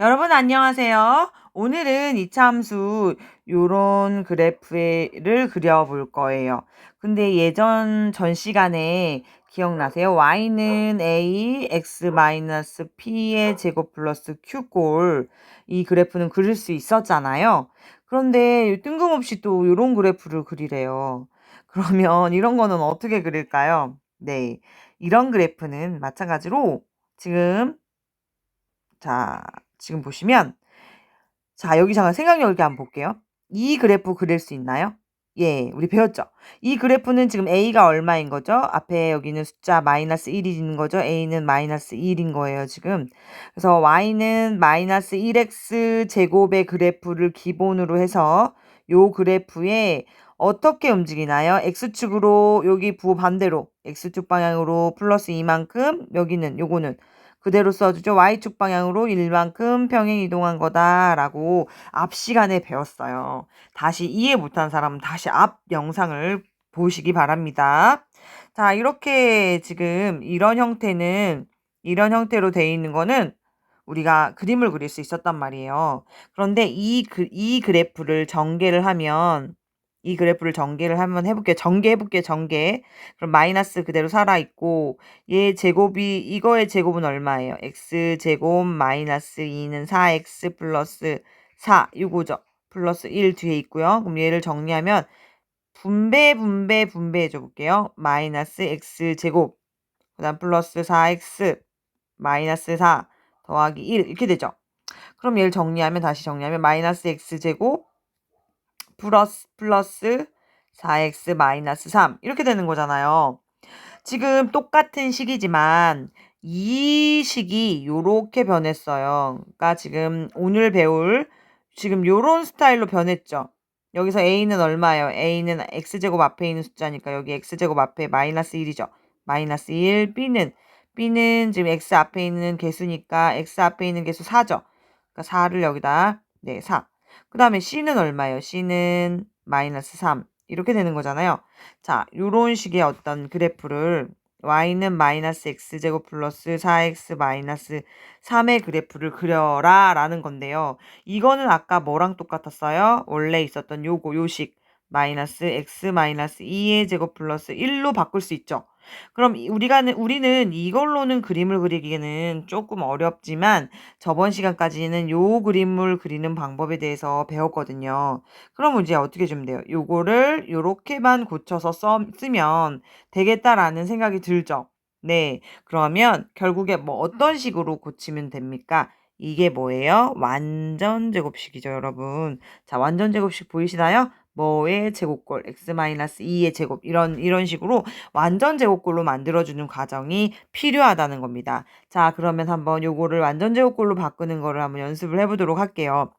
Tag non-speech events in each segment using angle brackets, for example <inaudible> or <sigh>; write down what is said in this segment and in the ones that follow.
여러분 안녕하세요. 오늘은 이차함수 요런 그래프를 그려볼 거예요. 근데 예전 전 시간에 기억나세요? y는 a x 마이너스 p의 제곱 플러스 q골 이 그래프는 그릴 수 있었잖아요. 그런데 뜬금없이 또 요런 그래프를 그리래요. <laughs> 그러면 이런 거는 어떻게 그릴까요? 네. 이런 그래프는 마찬가지로 지금 자, 지금 보시면 자, 여기 잠깐 생각력 있게 한번 볼게요. 이 그래프 그릴 수 있나요? 예, 우리 배웠죠? 이 그래프는 지금 A가 얼마인 거죠? 앞에 여기는 숫자 마이너스 1인 거죠? A는 마이너스 1인 거예요, 지금. 그래서 Y는 마이너스 1X 제곱의 그래프를 기본으로 해서 요 그래프에 어떻게 움직이나요? X축으로 여기 부 반대로 X축 방향으로 플러스 이만큼 여기는 요거는 그대로 써주죠. Y축 방향으로 1만큼 평행 이동한 거다라고 앞 시간에 배웠어요. 다시 이해 못한 사람은 다시 앞 영상을 보시기 바랍니다. 자, 이렇게 지금 이런 형태는 이런 형태로 되어 있는 거는 우리가 그림을 그릴 수 있었단 말이에요. 그런데 이, 그, 이 그래프를 전개를 하면 이 그래프를 전개를 한번 해볼게요. 전개해볼게요. 전개. 그럼 마이너스 그대로 살아있고 얘 제곱이 이거의 제곱은 얼마예요? x제곱 마이너스 2는 4x 플러스 4 이거죠. 플러스 1 뒤에 있고요. 그럼 얘를 정리하면 분배 분배 분배해 줘 볼게요. 마이너스 x제곱 그 다음 플러스 4x 마이너스 4 더하기 1 이렇게 되죠. 그럼 얘를 정리하면 다시 정리하면 마이너스 x제곱 플러스 플러스 4x 마이너스 3 이렇게 되는 거잖아요. 지금 똑같은 식이지만 이 식이 요렇게 변했어요. 그러니까 지금 오늘 배울 지금 요런 스타일로 변했죠. 여기서 a는 얼마예요? a는 x제곱 앞에 있는 숫자니까 여기 x제곱 앞에 마이너스 1이죠. 마이너스 1 b는 b는 지금 x 앞에 있는 개수니까 x 앞에 있는 개수 4죠. 그러니까 4를 여기다 네 4. 그 다음에 C는 얼마예요? C는 마이너스 3. 이렇게 되는 거잖아요. 자, 요런 식의 어떤 그래프를 y는 마이너스 x제곱 플러스 4x 마이너스 3의 그래프를 그려라 라는 건데요. 이거는 아까 뭐랑 똑같았어요? 원래 있었던 요거 요식 마이너스 x 마이너스 2의 제곱 플러스 1로 바꿀 수 있죠. 그럼 우리가 우리는 이걸로는 그림을 그리기는 조금 어렵지만 저번 시간까지는 요 그림을 그리는 방법에 대해서 배웠거든요. 그럼 이제 어떻게 좀 돼요? 요거를 요렇게만 고쳐서 써, 쓰면 되겠다라는 생각이 들죠. 네. 그러면 결국에 뭐 어떤 식으로 고치면 됩니까? 이게 뭐예요? 완전 제곱식이죠, 여러분. 자, 완전 제곱식 보이시나요? 뭐의 제곱골 x-2의 제곱 이런 이런 식으로 완전 제곱골로 만들어 주는 과정이 필요하다는 겁니다. 자 그러면 한번 요거를 완전 제곱골로 바꾸는 거를 한번 연습을 해 보도록 할게요.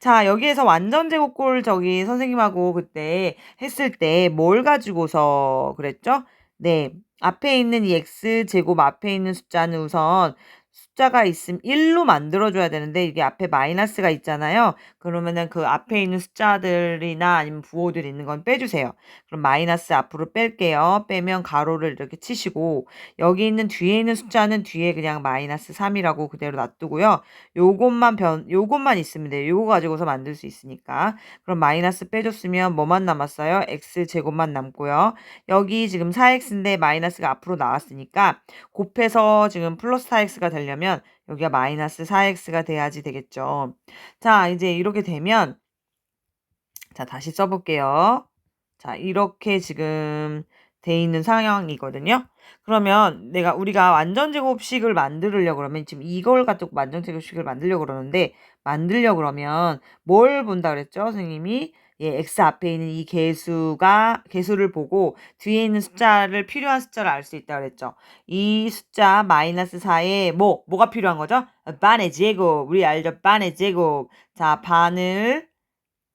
자 여기에서 완전 제곱골 저기 선생님하고 그때 했을 때 뭘 가지고서 그랬죠? 네 앞에 있는 이 x제곱 앞에 있는 숫자는 우선 숫자가 있으면 1로 만들어줘야 되는데 이게 앞에 마이너스가 있잖아요. 그러면은 그 앞에 있는 숫자들이나 아니면 부호들 있는 건 빼주세요. 그럼 마이너스 앞으로 뺄게요. 빼면 가로를 이렇게 치시고 여기 있는 뒤에 있는 숫자는 뒤에 그냥 마이너스 3이라고 그대로 놔두고요. 요것만 변, 요것만 있으면 돼요. 요거 가지고서 만들 수 있으니까. 그럼 마이너스 빼줬으면 뭐만 남았어요? x제곱만 남고요. 여기 지금 4x인데 마이너스가 앞으로 나왔으니까 곱해서 지금 플러스 4x가 되려면 여기가 마이너스 4x가 돼야지 되겠죠. 자, 이제 이렇게 되면 자, 다시 써볼게요. 자, 이렇게 지금 돼 있는 상황이거든요. 그러면 내가 우리가 완전 제곱식을 만들려고 그러면 지금 이걸 가지고 완전 제곱식을 만들려고 그러는데 만들려고 그러면 뭘 본다 그랬죠? 선생님이 예, x 앞에 있는 이 개수가 개수를 보고 뒤에 있는 숫자를 필요한 숫자를 알 수 있다 그랬죠. 이 숫자 마이너스 4에 뭐 뭐가 필요한 거죠? 반의 제곱. 우리 알죠? 반의 제곱. 자, 반을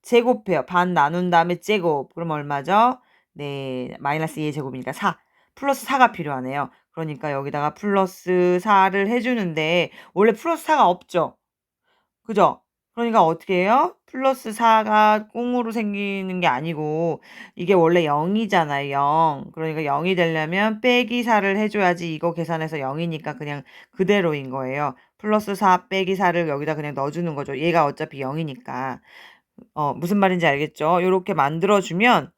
제곱해요. 반 나눈 다음에 제곱. 그럼 얼마죠? 네, 마이너스 2의 제곱이니까 4. 플러스 4가 필요하네요. 그러니까 여기다가 플러스 4를 해주는데 원래 플러스 4가 없죠. 그죠? 그러니까 어떻게 해요? 플러스 4가 꽁으로 생기는 게 아니고 이게 원래 0이잖아요. 0. 그러니까 0이 되려면 빼기 4를 해줘야지 이거 계산해서 0이니까 그냥 그대로인 거예요. 플러스 4 빼기 4를 여기다 그냥 넣어주는 거죠. 얘가 어차피 0이니까. 어, 무슨 말인지 알겠죠? 요렇게 만들어주면,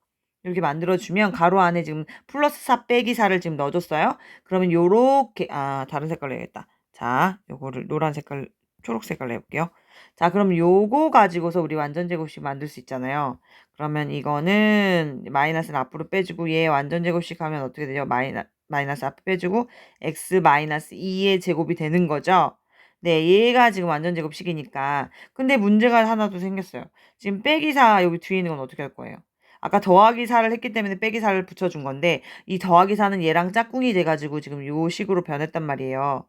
이렇게 만들어주면 가로 안에 지금 플러스 4 빼기 4를 지금 넣어줬어요. 그러면 요렇게, 아, 다른 색깔로 해야겠다. 자, 요거를 노란 색깔, 초록 색깔로 해볼게요. 자, 그럼 요거 가지고서 우리 완전 제곱식 만들 수 있잖아요. 그러면 이거는 마이너스는 앞으로 빼주고 얘 완전 제곱식 하면 어떻게 되죠? 마이너, 마이너스 앞에 빼주고 x 마이너스 2의 제곱이 되는 거죠. 네, 얘가 지금 완전 제곱식이니까. 근데 문제가 하나 더 생겼어요. 지금 빼기 4 여기 뒤에 있는 건 어떻게 할 거예요? 아까 더하기 4를 했기 때문에 빼기 4를 붙여준 건데 이 더하기 4는 얘랑 짝꿍이 돼가지고 지금 요 식으로 변했단 말이에요.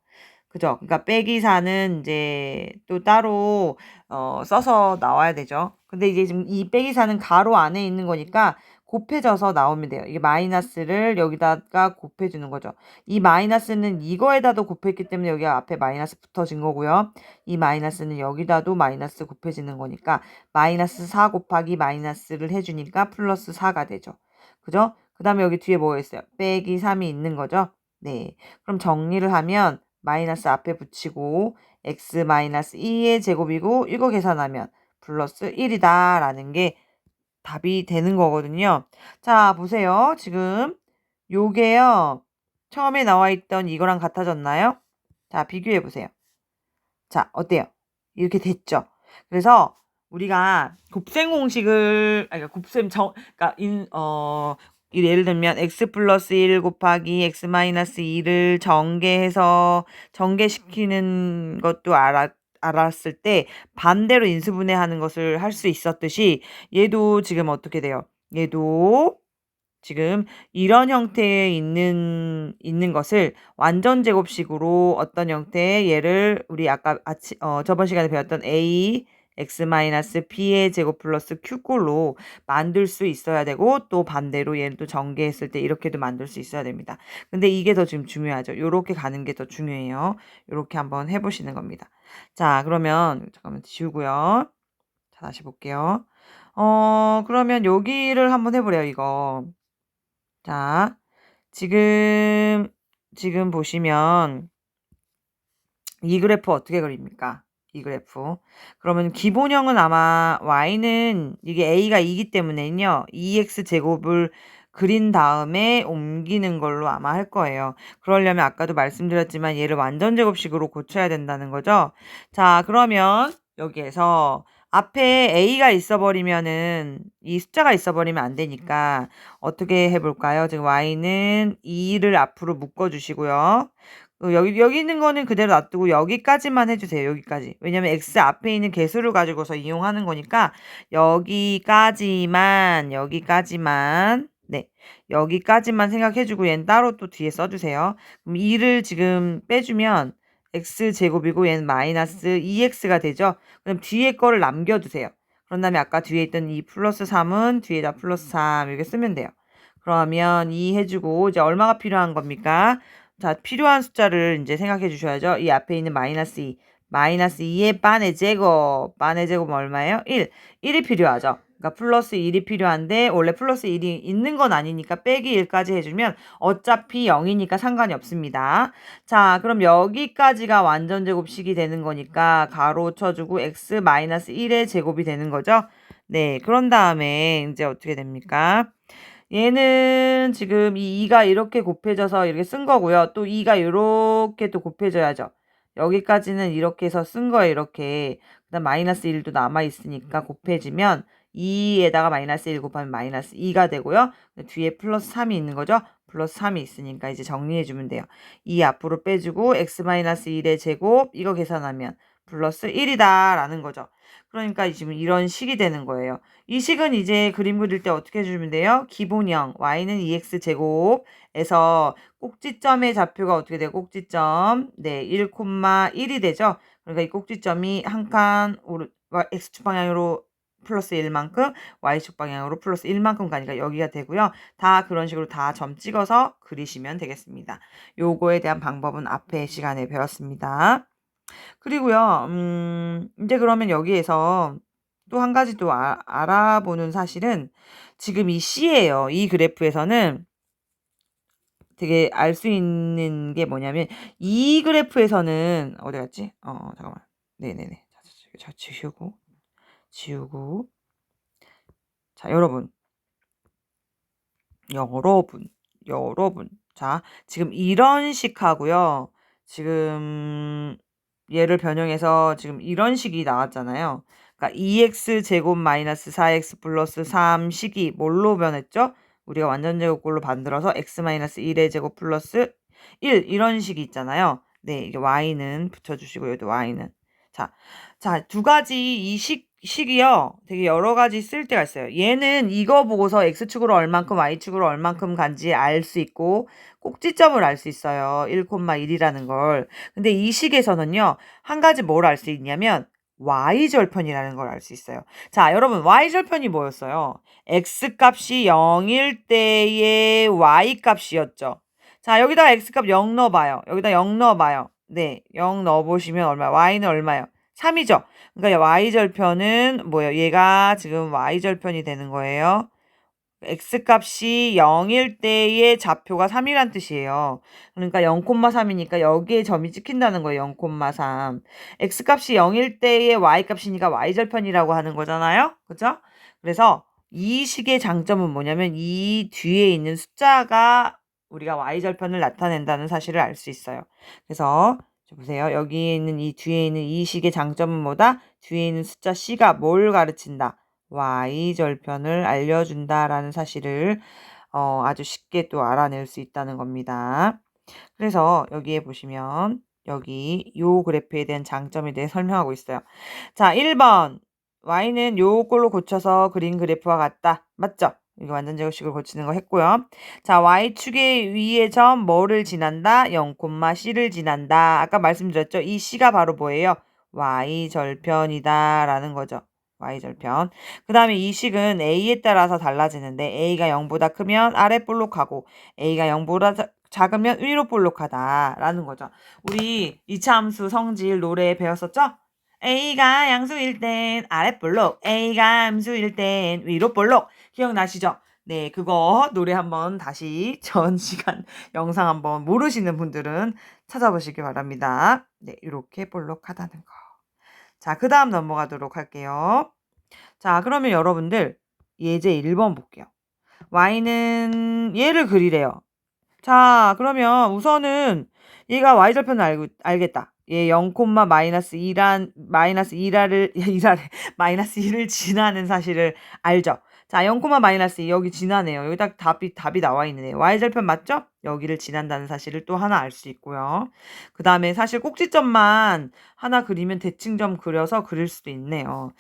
그죠? 그러니까 빼기 4는 이제 또 따로 어, 써서 나와야 되죠. 근데 이제 지금 이 빼기 4는 가로 안에 있는 거니까 곱해져서 나오면 돼요. 이게 마이너스를 여기다가 곱해주는 거죠. 이 마이너스는 이거에다도 곱했기 때문에 여기 앞에 마이너스 붙어진 거고요. 이 마이너스는 여기다도 마이너스 곱해지는 거니까 마이너스 4 곱하기 마이너스를 해주니까 플러스 4가 되죠. 그죠? 그 다음에 여기 뒤에 뭐가 있어요? 빼기 3이 있는 거죠. 네. 그럼 정리를 하면 마이너스 앞에 붙이고 x 마이너스 2의 제곱이고 이거 계산하면 플러스 1이다 라는 게 답이 되는 거거든요. 자, 보세요. 지금 요게요. 처음에 나와 있던 이거랑 같아졌나요? 자, 비교해 보세요. 자, 어때요? 이렇게 됐죠? 그래서 우리가 곱셈 공식을 아니 그러니까 곱셈 정 그러니까 인어 예를 들면 x 플러스 1 곱하기 x 마이너스 2를 전개해서 전개시키는 것도 알았 알았을 때 반대로 인수분해하는 것을 할 수 있었듯이 얘도 지금 어떻게 돼요? 얘도 지금 이런 형태에 있는 있는 것을 완전 제곱식으로 어떤 형태의 얘를 우리 아까 아치, 어, 저번 시간에 배웠던 a x 마이너스 p의 제곱 플러스 q꼴로 만들 수 있어야 되고 또 반대로 얘를 또 전개했을 때 이렇게도 만들 수 있어야 됩니다. 근데 이게 더 지금 중요하죠. 요렇게 가는 게 더 중요해요. 요렇게 한번 해보시는 겁니다. 자, 그러면 잠깐만 지우고요. 자, 다시 볼게요. 어, 그러면 여기를 한번 해보래요, 이거. 자, 지금, 지금 보시면 이 그래프 어떻게 그립니까? 이 그래프. 그러면 기본형은 아마 y는 이게 a가 2기 때문에요. 2x 제곱을 그린 다음에 옮기는 걸로 아마 할 거예요. 그러려면 아까도 말씀드렸지만 얘를 완전 제곱식으로 고쳐야 된다는 거죠. 자, 그러면 여기에서 앞에 a가 있어버리면은 이 숫자가 있어버리면 안 되니까 어떻게 해볼까요? 지금 y는 2를 앞으로 묶어주시고요. 어, 여기 여기 있는 거는 그대로 놔두고 여기까지만 해주세요. 여기까지. 왜냐면 x 앞에 있는 개수를 가지고서 이용하는 거니까 여기까지만 여기까지만 네 여기까지만 생각해주고 얘는 따로 또 뒤에 써주세요. 그럼 2를 지금 빼주면 x 제곱이고 얘는 마이너스 2x가 되죠. 그럼 뒤에 거를 남겨두세요. 그런 다음에 아까 뒤에 있던 이 플러스 3은 뒤에다 플러스 3 이렇게 쓰면 돼요. 그러면 2 해주고 이제 얼마가 필요한 겁니까? 자, 필요한 숫자를 이제 생각해 주셔야죠. 이 앞에 있는 마이너스 2. 마이너스 2의 반의 제곱. 반의 제곱은 얼마예요? 1. 1이 필요하죠. 그러니까 플러스 1이 필요한데 원래 플러스 1이 있는 건 아니니까 빼기 1까지 해주면 어차피 0이니까 상관이 없습니다. 자 그럼 여기까지가 완전 제곱식이 되는 거니까 가로 쳐주고 x 마이너스 1의 제곱이 되는 거죠. 네 그런 다음에 이제 어떻게 됩니까? 얘는 지금 이 2가 이렇게 곱해져서 이렇게 쓴 거고요. 또 2가 이렇게 또 곱해져야죠. 여기까지는 이렇게 해서 쓴 거예요. 이렇게. 그 다음 마이너스 1도 남아있으니까 곱해지면 2에다가 마이너스 1 곱하면 마이너스 2가 되고요. 뒤에 플러스 3이 있는 거죠. 플러스 3이 있으니까 이제 정리해주면 돼요. 2 앞으로 빼주고 x 마이너스 1의 제곱 이거 계산하면 플러스 1이다 라는 거죠. 그러니까 지금 이런 식이 되는 거예요. 이 식은 이제 그림 그릴 때 어떻게 해주면 돼요? 기본형 y는 2x 제곱에서 꼭지점의 좌표가 어떻게 돼요? 꼭지점 네 1,1이 되죠. 그러니까 이 꼭지점이 한칸 x축 방향으로 플러스 1만큼 y축 방향으로 플러스 1만큼 가니까 여기가 되고요. 다 그런 식으로 다 점 찍어서 그리시면 되겠습니다. 요거에 대한 방법은 앞에 시간에 배웠습니다. 그리고요, 음, 이제 그러면 여기에서 또한 가지 또 아, 알아보는 사실은 지금 이 C예요. 이 그래프에서는 되게 알 수 있는 게 뭐냐면 이 그래프에서는 어디 갔지? 어 잠깐만. 네네네. 자, 자, 지우고 지우고 자 여러분 여러분 여러분 자 지금 이런 식 하고요. 지금 얘를 변형해서 지금 이런 식이 나왔잖아요. 그러니까 2x 제곱 마이너스 4x 플러스 3 식이 뭘로 변했죠? 우리가 완전 제곱꼴로 만들어서 x 마이너스 1의 제곱 플러스 1 이런 식이 있잖아요. 네, 이게 y는 붙여주시고 여기도 y는 자, 자, 두 가지 이 식, 식이요. 되게 여러 가지 쓸 때가 있어요. 얘는 이거 보고서 x축으로 얼만큼 y축으로 얼만큼 간지 알 수 있고 꼭지점을 알 수 있어요. 1,1이라는 걸. 근데 이 식에서는요. 한 가지 뭘 알 수 있냐면 y절편이라는 걸 알 수 있어요. 자, 여러분 y절편이 뭐였어요? x값이 0일 때의 y값이었죠. 자, 여기다가 x값 0 넣어봐요. 여기다 0 넣어봐요. 네, 0 넣어보시면 얼마? y는 얼마요? 3이죠. 그러니까 y절편은 뭐예요? 얘가 지금 y절편이 되는 거예요. x값이 0일 때의 좌표가 3이란 뜻이에요. 그러니까 0,3이니까 여기에 점이 찍힌다는 거예요. 0,3. x값이 0일 때의 y값이니까 y절편이라고 하는 거잖아요. 그죠? 그래서 이 식의 장점은 뭐냐면 이 뒤에 있는 숫자가 우리가 y절편을 나타낸다는 사실을 알 수 있어요. 그래서 보세요. 여기 있는 이 뒤에 있는 이 식의 장점은 뭐다? 뒤에 있는 숫자 c가 뭘 가르친다? y절편을 알려준다라는 사실을 어, 아주 쉽게 또 알아낼 수 있다는 겁니다. 그래서 여기에 보시면 여기 요 그래프에 대한 장점에 대해 설명하고 있어요. 자, 1번 y는 요걸로 고쳐서 그린 그래프와 같다. 맞죠? 이거 완전 제곱식을 고치는 거 했고요. 자, y축의 위의 점 뭐를 지난다? 0, c를 지난다. 아까 말씀드렸죠? 이 c가 바로 뭐예요? y절편이다 라는 거죠. y절편. 그 다음에 이 식은 a에 따라서 달라지는데 a가 0보다 크면 아래 볼록하고 a가 0보다 작으면 위로 볼록하다 라는 거죠. 우리 이차함수 성질 노래 배웠었죠? A가 양수일 땐 아래 볼록, A가 함수일 땐 위로 볼록. 기억나시죠? 네, 그거 노래 한번 다시 <laughs> 전 시간 영상 한번 모르시는 분들은 찾아보시기 바랍니다. 네, 이렇게 볼록하다는 거. 자, 그 다음 넘어가도록 할게요. 자, 그러면 여러분들 예제 1번 볼게요. y는 얘를 그리래요. 자, 그러면 우선은 얘가 y절편을 알고, 알겠다. 얘 0, 마이너스 2란, 마이너스 2라를, 2라를, <laughs> 마이너스 2를 지나는 사실을 알죠. 자, 0, 마이너스 2 여기 지나네요. 여기 딱 답이 답이 나와 있네. y절편 맞죠? 여기를 지난다는 사실을 또 하나 알 수 있고요. 그 다음에 사실 꼭지점만 하나 그리면 대칭점 그려서 그릴 수도 있네요.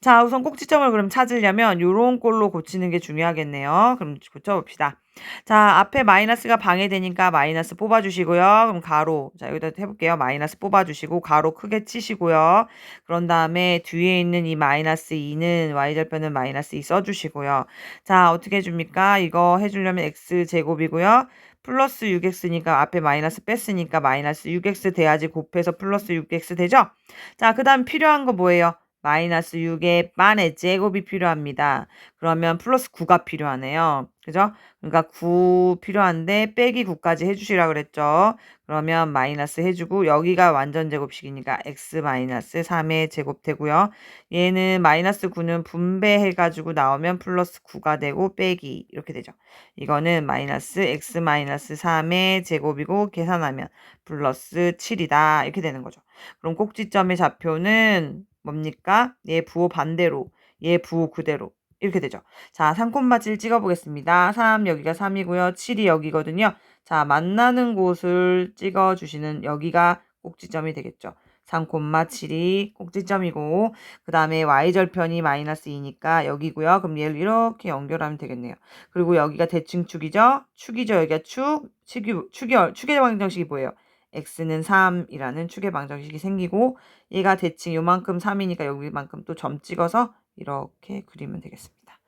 자, 우선 꼭지점을 그럼 찾으려면 요런 꼴로 고치는 게 중요하겠네요. 그럼 고쳐봅시다. 자, 앞에 마이너스가 방해되니까 마이너스 뽑아주시고요. 그럼 가로. 자, 여기다 해볼게요. 마이너스 뽑아주시고, 가로 크게 치시고요. 그런 다음에 뒤에 있는 이 마이너스 2는 y절편은 마이너스 2 써주시고요. 자, 어떻게 해줍니까? 이거 해주려면 x제곱이고요. 플러스 6x니까 앞에 마이너스 뺐으니까 마이너스 6x 돼야지 곱해서 플러스 6x 되죠? 자, 그 다음 필요한 거 뭐예요? 마이너스 6의 반의 제곱이 필요합니다. 그러면 플러스 9가 필요하네요. 그죠? 그러니까 9 필요한데 빼기 9까지 해주시라 그랬죠. 그러면 마이너스 해주고 여기가 완전 제곱식이니까 x 마이너스 3의 제곱 되고요. 얘는 마이너스 9는 분배해가지고 나오면 플러스 9가 되고 빼기 이렇게 되죠. 이거는 마이너스 x 마이너스 3의 제곱이고 계산하면 플러스 7이다 이렇게 되는 거죠. 그럼 꼭지점의 좌표는 뭡니까? 얘 부호 반대로, 얘 부호 그대로. 이렇게 되죠. 자, 3콤마7 찍어보겠습니다. 3 여기가 3이고요. 7이 여기거든요. 자, 만나는 곳을 찍어주시는 여기가 꼭지점이 되겠죠. 3콤마 7이 꼭지점이고 그 다음에 y절편이 마이너스 2니까 여기고요. 그럼 얘를 이렇게 연결하면 되겠네요. 그리고 여기가 대칭축이죠. 축이죠. 여기가 축, 축이, 축이, 축의 방정식이 뭐예요? X는 3이라는 축의 방정식이 생기고 얘가 대칭 요만큼 3이니까 여기만큼 또 점 찍어서 이렇게 그리면 되겠습니다.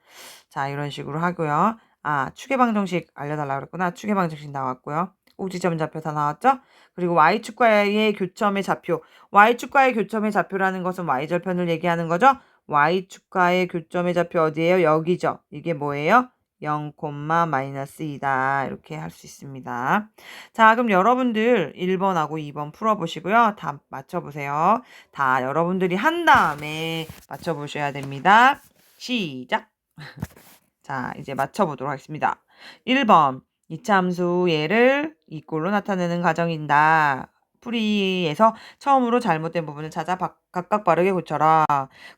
자 이런 식으로 하고요. 아 축의 방정식 알려달라고 그랬구나. 축의 방정식 나왔고요. 꼭지점 좌표 다 나왔죠? 그리고 y축과의 교점의 좌표. y축과의 교점의 좌표라는 것은 y절편을 얘기하는 거죠? y축과의 교점의 좌표 어디예요? 여기죠. 이게 뭐예요? 0, 마이너스 2다. 이렇게 할 수 있습니다. 자, 그럼 여러분들 1번하고 2번 풀어보시고요. 다 맞춰보세요. 다 여러분들이 한 다음에 맞춰보셔야 됩니다. 시작! <laughs> 자, 이제 맞춰보도록 하겠습니다. 1번. 이차함수 얘를 이 꼴로 나타내는 과정이다. 풀이에서 처음으로 잘못된 부분을 찾아 바, 각각 바르게 고쳐라.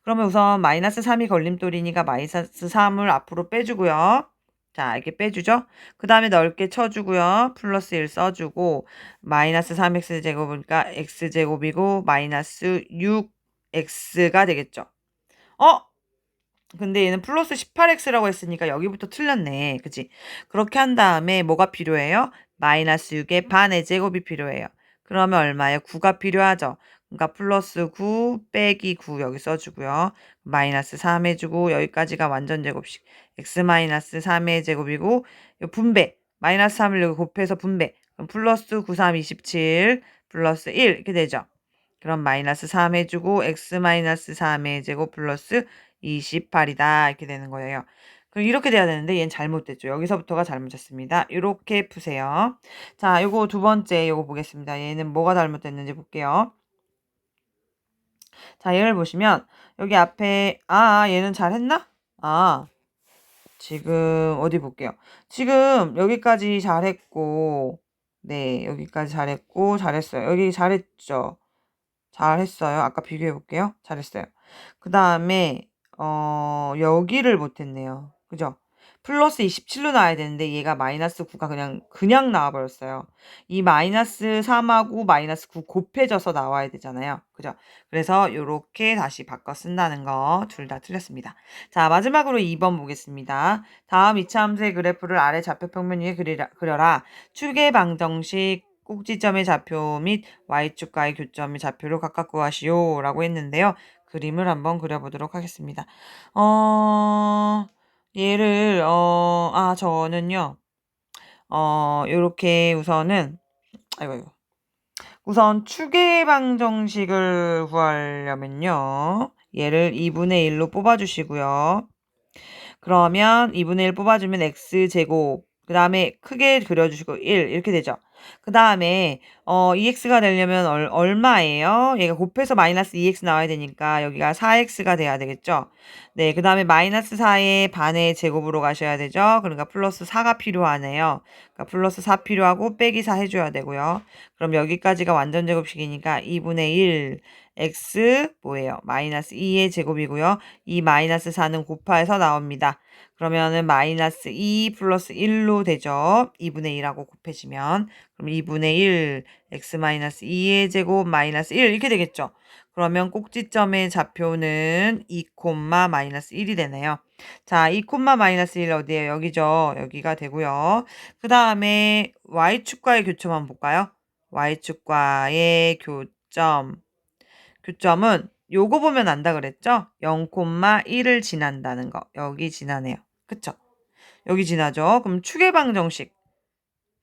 그러면 우선 마이너스 3이 걸림돌이니까 마이너스 3을 앞으로 빼주고요. 자, 이렇게 빼주죠. 그 다음에 넓게 쳐주고요. 플러스 1 써주고 마이너스 3x제곱이니까 x제곱이고 마이너스 6x가 되겠죠. 어? 근데 얘는 플러스 18x라고 했으니까 여기부터 틀렸네. 그치? 그렇게 한 다음에 뭐가 필요해요? 마이너스 6의 반의 제곱이 필요해요. 그러면 얼마예요? 9가 필요하죠. 그러니까 플러스 9 빼기 9 여기 써주고요. 마이너스 3 해주고 여기까지가 완전 제곱식. x 마이너스 3의 제곱이고 분배. 마이너스 3을 여기 곱해서 분배. 그럼 플러스 9, 3, 27 플러스 1 이렇게 되죠. 그럼 마이너스 3 해주고 x 마이너스 3의 제곱 플러스 28이다 이렇게 되는 거예요. 그럼 이렇게 돼야 되는데 얘는 잘못됐죠. 여기서부터가 잘못됐습니다. 이렇게 푸세요. 자, 요거 두 번째 요거 보겠습니다. 얘는 뭐가 잘못됐는지 볼게요. 자, 얘를 보시면 여기 앞에 아, 얘는 잘했나? 아, 지금 어디 볼게요. 지금 여기까지 잘했고 네, 여기까지 잘했고 잘했어요. 여기 잘했죠. 잘했어요. 아까 비교해 볼게요. 잘했어요. 그 다음에 어, 여기를 못했네요. 그죠? 플러스 27로 나와야 되는데 얘가 마이너스 9가 그냥 그냥 나와 버렸어요. 이 마이너스 3하고 마이너스 9 곱해져서 나와야 되잖아요. 그죠? 그래서 이렇게 다시 바꿔 쓴다는 거 둘 다 틀렸습니다. 자 마지막으로 2번 보겠습니다. 다음 이차 함수의 그래프를 아래 좌표평면 위에 그리라, 그려라. 축의 방정식 꼭지점의 좌표 및 y축과의 교점의 좌표를 각각 구하시오 라고 했는데요. 그림을 한번 그려보도록 하겠습니다. 어... 얘를 어, 아 저는요. 어, 요렇게 우선은 아이고 아이고. 우선 추계 방정식을 구하려면요. 얘를 2분의 1로 뽑아 주시고요. 그러면 2분의 1 뽑아 주면 x 제곱 그 다음에 크게 그려주시고 1 이렇게 되죠. 그 다음에 어, 2x가 되려면 얼, 얼마예요? 얘가 곱해서 마이너스 2x 나와야 되니까 여기가 4x가 돼야 되겠죠. 네, 그 다음에 마이너스 4의 반의 제곱으로 가셔야 되죠. 그러니까 플러스 4가 필요하네요. 그러니까 플러스 4 필요하고 빼기 4 해줘야 되고요. 그럼 여기까지가 완전 제곱식이니까 2분의 1 x 뭐예요? 마이너스 2의 제곱이고요. 이 마이너스 4는 곱해서 나옵니다. 그러면은 마이너스 2 플러스 1로 되죠. 2분의 1하고 곱해지면. 그럼 2분의 1 x 마이너스 2의 제곱 마이너스 1 이렇게 되겠죠. 그러면 꼭지점의 좌표는 2 콤마 마이너스 1이 되네요. 자, 2 콤마 마이너스 1 어디에요? 여기죠. 여기가 되고요. 그 다음에 y축과의 한번 볼까요? y축과의 교점. 교점은 요거 보면 안다 그랬죠? 0,1을 지난다는 거. 여기 지나네요. 그쵸? 여기 지나죠? 그럼 축의 방정식.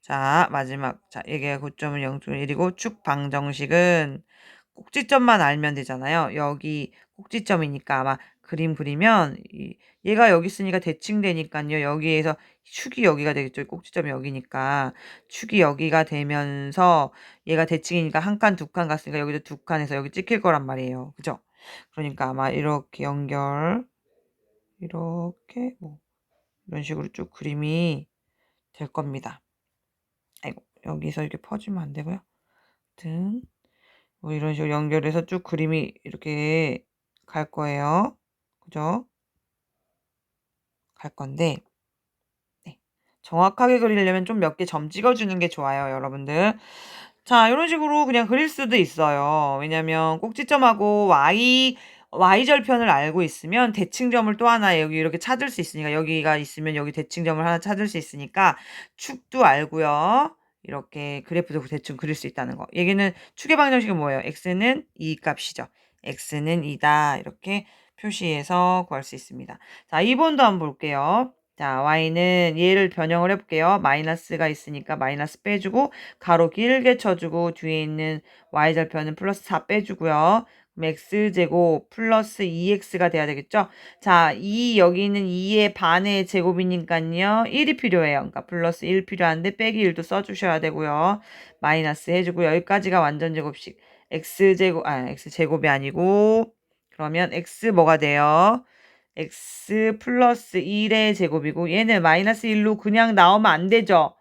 자, 마지막. 자, 이게 고점은 0.1이고 축 방정식은 꼭지점만 알면 되잖아요. 여기 꼭지점이니까 아마 그림 그리면 이, 얘가 여기 있으니까 대칭되니까요. 여기에서 축이 여기가 되겠죠. 꼭지점이 여기니까 축이 여기가 되면서 얘가 대칭이니까 한 칸, 두 칸 갔으니까 여기도 두 칸에서 여기 찍힐 거란 말이에요. 그죠? 그러니까 아마 이렇게 연결 이렇게 뭐 이런 식으로 쭉 그림이 될 겁니다. 아이고 여기서 이렇게 퍼지면 안 되고요. 등뭐 이런 식으로 연결해서 쭉 그림이 이렇게 갈 거예요. 그죠? 갈 건데 네. 정확하게 그리려면 좀 몇 개 점 찍어주는 게 좋아요, 여러분들. 자, 이런 식으로 그냥 그릴 수도 있어요. 왜냐면 꼭지점하고 y y절편을 알고 있으면 대칭점을 또 하나 여기 이렇게 찾을 수 있으니까 여기가 있으면 여기 대칭점을 하나 찾을 수 있으니까 축도 알고요. 이렇게 그래프도 대충 그릴 수 있다는 거. 얘기는 축의 방정식은 뭐예요? x는 이 값이죠. x는 2다. 이렇게 표시해서 구할 수 있습니다. 자, 2번도 한번 볼게요. 자, y는 얘를 변형을 해볼게요. 마이너스가 있으니까 마이너스 빼주고 가로 길게 쳐주고 뒤에 있는 y절편은 플러스 4 빼주고요. 그럼 x제곱 플러스 2x가 돼야 되겠죠? 자, 2 여기 있는 2의 반의 제곱이니까요. 1이 필요해요. 그러니까 플러스 1 필요한데 빼기 1도 써주셔야 되고요. 마이너스 해주고 여기까지가 완전 제곱식. x제곱, 아, x제곱이 아니고 그러면 x 뭐가 돼요? x 플러스 1의 제곱이고 얘는 마이너스 1로 그냥 나오면 안 되죠.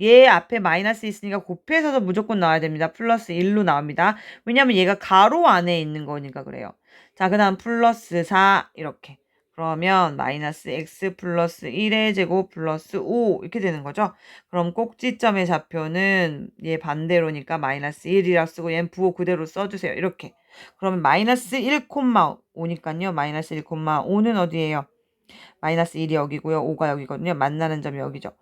얘 앞에 마이너스 있으니까 곱해서도 무조건 나와야 됩니다. 플러스 1로 나옵니다. 왜냐면 얘가 가로 안에 있는 거니까 그래요. 자, 그 다음 플러스 4 이렇게. 그러면 마이너스 x 플러스 1의 제곱 플러스 5 이렇게 되는 거죠. 그럼 꼭지점의 좌표는 얘 반대로니까 마이너스 1이라 쓰고 얘는 부호 그대로 써주세요. 이렇게. 그러면 마이너스 1,5니까요. 마이너스 1,5는 어디예요? 마이너스 1이 여기고요. 5가 여기거든요. 만나는 점이 여기죠.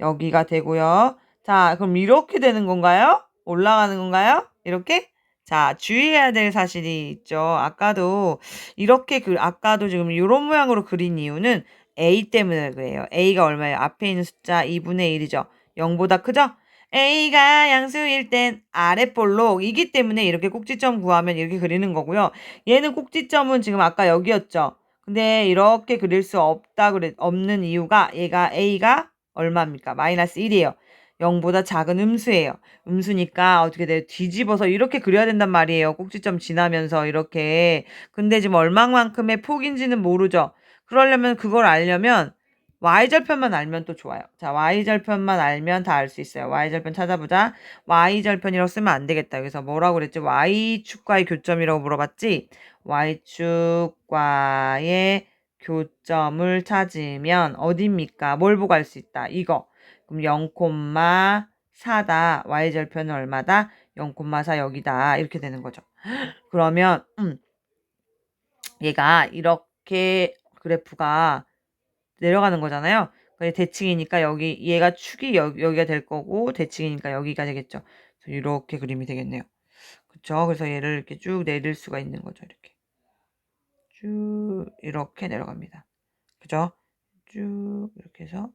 여기가 되고요. 자, 그럼 이렇게 되는 건가요? 올라가는 건가요? 이렇게? 자, 주의해야 될 사실이 있죠. 아까도 이렇게 그 아까도 지금 이런 모양으로 그린 이유는 a 때문에 그래요. a가 얼마예요? 앞에 있는 숫자 2분의 1이죠. 0보다 크죠? A가 양수일 땐 아랫볼록이기 때문에 이렇게 꼭지점 구하면 이렇게 그리는 거고요. 얘는 꼭지점은 지금 아까 여기였죠. 근데 이렇게 그릴 수 없다 그래 없는 이유가 얘가 a가 얼마입니까? 마이너스 1이에요. 0보다 작은 음수예요. 음수니까 어떻게 돼요? 뒤집어서 이렇게 그려야 된단 말이에요. 꼭지점 지나면서 이렇게. 근데 지금 얼마만큼의 폭인지는 모르죠. 그러려면 그걸 알려면 y절편만 알면 또 좋아요. 자, y절편만 알면 다 알 수 있어요. y절편 찾아보자. y절편이라고 쓰면 안 되겠다. 여기서 뭐라고 그랬지? y축과의 교점이라고 물어봤지? y축과의 교점을 찾으면 어디입니까? 뭘 보고 알 수 있다? 이거. 그럼 0,4다. y절편은 얼마다? 0,4 여기다. 이렇게 되는 거죠. 그러면 음, 얘가 이렇게 그래프가 내려가는 거잖아요. 그게 대칭이니까 여기 얘가 축이 여기, 여기가 될 거고 대칭이니까 여기가 되겠죠. 이렇게 그림이 되겠네요. 그렇죠? 그래서 얘를 이렇게 쭉 내릴 수가 있는 거죠. 이렇게 쭉 이렇게 내려갑니다. 그죠? 쭉 이렇게 해서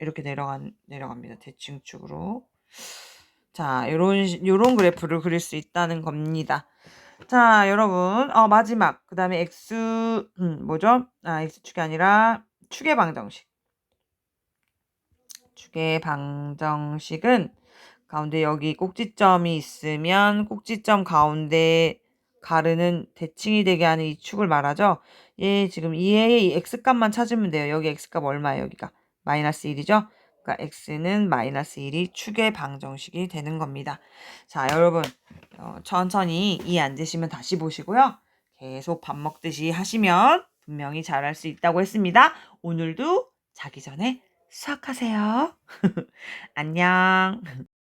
이렇게 내려간 내려갑니다. 대칭축으로. 자, 요런 요런 그래프를 그릴 수 있다는 겁니다. 자, 여러분. 어, 마지막. 그다음에 x 음, 뭐죠? 아, x축이 아니라 축의 방정식. 축의 방정식은 가운데 여기 꼭지점이 있으면 꼭지점 가운데 가르는 대칭이 되게 하는 이 축을 말하죠. 얘 지금 얘의 x값만 찾으면 돼요. 여기 x값 얼마예요? 여기가 마이너스 1이죠. 그러니까 x는 마이너스 1이 축의 방정식이 되는 겁니다. 자, 여러분 어, 천천히 이해 안 되시면 다시 보시고요. 계속 밥 먹듯이 하시면 분명히 잘할 수 있다고 했습니다. 오늘도 자기 전에 수학하세요. <laughs> 안녕.